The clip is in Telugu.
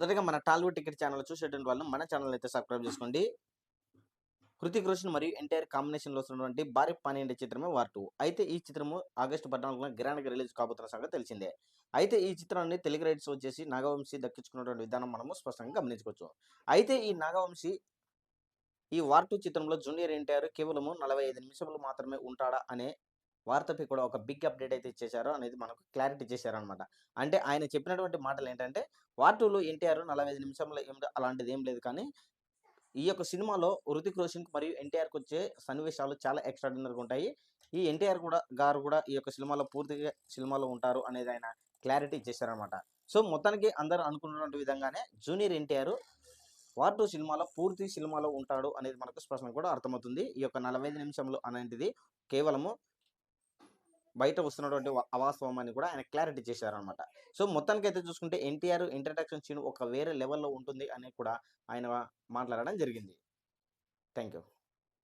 మొదటగా మన టాలీవుడ్ టికెట్ ఛానల్ చూసేటువంటి వాళ్ళు మన ఛానల్ అయితే సబ్స్క్రైబ్ చేసుకోండి. హృతిక్ రోషన్ మరియు ఎన్టీఆర్ కాంబినేషన్లో వస్తున్నటువంటి భారీ పన్నెండు చిత్రమే వార్ టూ. అయితే ఈ చిత్రము ఆగస్టు పద్నాలుగున గ్రాండ్ రిలీజ్ కాబోతున్న సంగతి తెలిసిందే. అయితే ఈ చిత్రాన్ని తెలుగు రైట్స్ వచ్చేసి నాగవంశీ దక్కించుకున్నటువంటి విధానం మనము స్పష్టంగా గమనించుకోవచ్చు. అయితే ఈ నాగవంశీ ఈ వార్ టూ చిత్రంలో జూనియర్ ఎన్టీఆర్ కేవలము నలభై ఐదు నిమిషములు మాత్రమే ఉంటాడా అనే వార్తపై కూడా ఒక బిగ్ అప్డేట్ అయితే ఇచ్చేశారో అనేది మనకు క్లారిటీ చేశారనమాట. అంటే ఆయన చెప్పినటువంటి మాటలు ఏంటంటే వార్టూలో ఎన్టీఆర్ నలభై ఐదు నిమిషంలో ఏం అలాంటిది ఏం లేదు కానీ ఈ యొక్క సినిమాలో హృతిక్ రోషన్ మరియు ఎన్టీఆర్కి వచ్చే సన్నివేశాలు చాలా ఎక్స్ట్రాడినరీగా ఉంటాయి. ఈ ఎన్టీఆర్ కూడా గారు కూడా ఈ యొక్క సినిమాలో పూర్తిగా సినిమాలో ఉంటారు అనేది ఆయన క్లారిటీ ఇచ్చేసారనమాట సో మొత్తానికి అందరూ అనుకున్నటువంటి విధంగానే జూనియర్ ఎన్టీఆర్ వార్ టూ సినిమాలో పూర్తి సినిమాలో ఉంటాడు అనేది మనకు స్పష్టంగా కూడా అర్థమవుతుంది. ఈ యొక్క నలభై ఐదు నిమిషంలో అనేది కేవలము బయట వస్తున్నటువంటి అవాస్తవం అని కూడా ఆయన క్లారిటీ చేశారనమాట. సో మొత్తానికి అయితే చూసుకుంటే ఎన్టీఆర్ ఇంట్రడక్షన్ సీన్ ఒక వేరే లెవెల్లో ఉంటుంది అని కూడా ఆయన మాట్లాడడం జరిగింది. Thank you